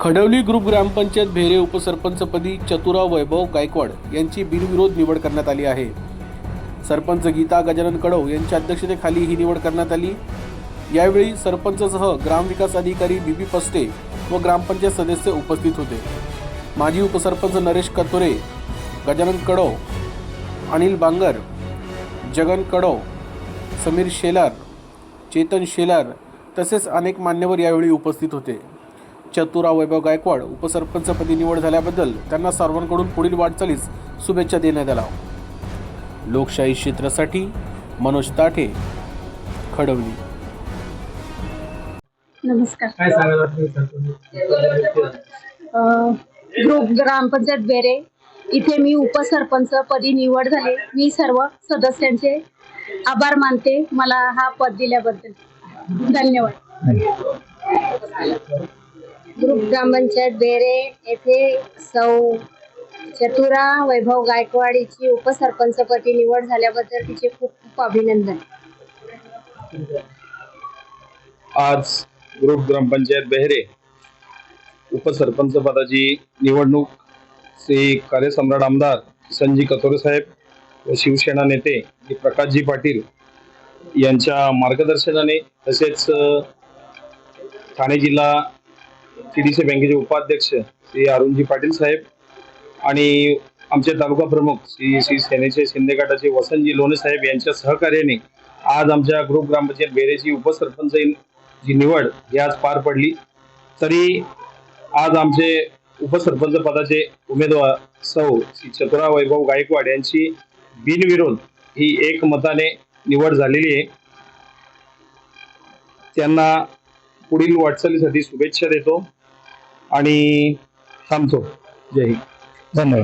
Khadavli group ग्रामपंचायत भेरे उपसरपंचपदी चतुरा वैभव गायकवाड यांची बिनविरोध निवड करण्यात आली आहे. सरपंच गीता गजानन कडव यांच्या अध्यक्षतेखाली ही निवड करण्यात आली. यावेळी सरपंचसह ग्रामविकास अधिकारी बी पी पस्ते व ग्रामपंचायत सदस्य उपस्थित होते. माजी उपसरपंच नरेश कतोरे गजानन कडव अनिल बांगर जगन कडव समीर शेलार चेतन शेलार तसेच अनेक मान्यवर यावेळी उपस्थित होते. चतुरा वैभव गायकवाड उपसरपंचपदी निवड झाल्याबद्दल त्यांना सर्वांकडून पुढील वाटचालीस शुभेच्छा देण्यात आल्या. लोकशाही क्षेत्रासाठी मनोज ताठे खडवली. नमस्कार. ग्रुप ग्रामपंचायत बेरे इथे मी उपसरपंच पदी निवड झाले. मी सर्व सदस्यांचे आभार मानते. मला हा पद दिल्याबद्दल. धन्यवाद. ग्रुप ग्रामपंचायत बेरे येथे सौ चतुरा वैभव गायकवाडीची उपसरपंचपदी निवड झाल्याबद्दल तिचे खूप खूप अभिनंदन. आज ग्रुप ग्रामपंचायत बेहरे उपसरपंच पदाची निवडणूक श्री कार्यसम्राट आमदार संजी कतोरे साहेब व शिवसेना नेते श्री प्रकाशजी पाटील यांच्या मार्गदर्शनाने तसेच ठाणे जिल्हा टी डी सी बँकेचे उपाध्यक्ष श्री अरुणजी पाटील साहेब आणि आमचे तालुका प्रमुख श्री श्री सेनेचे शिंदे गटाचे वसंतजी लोणे साहेब यांच्या सहकार्याने आज आमच्या ग्रुप ग्रामपंचायत बेरेची उपसरपंच जी निवड ही आज पार पडली. तरी आज आमचे उपसरपंच पदाचे उमेदवार सौ श्री चतुरा वैभव गायकवाड यांची बिनविरोध ही एक मताने निवड झालेली आहे. त्यांना पुढील वाटचालीसाठी शुभेच्छा देतो आणि थांबतो. जय हिंद. धन्यवाद.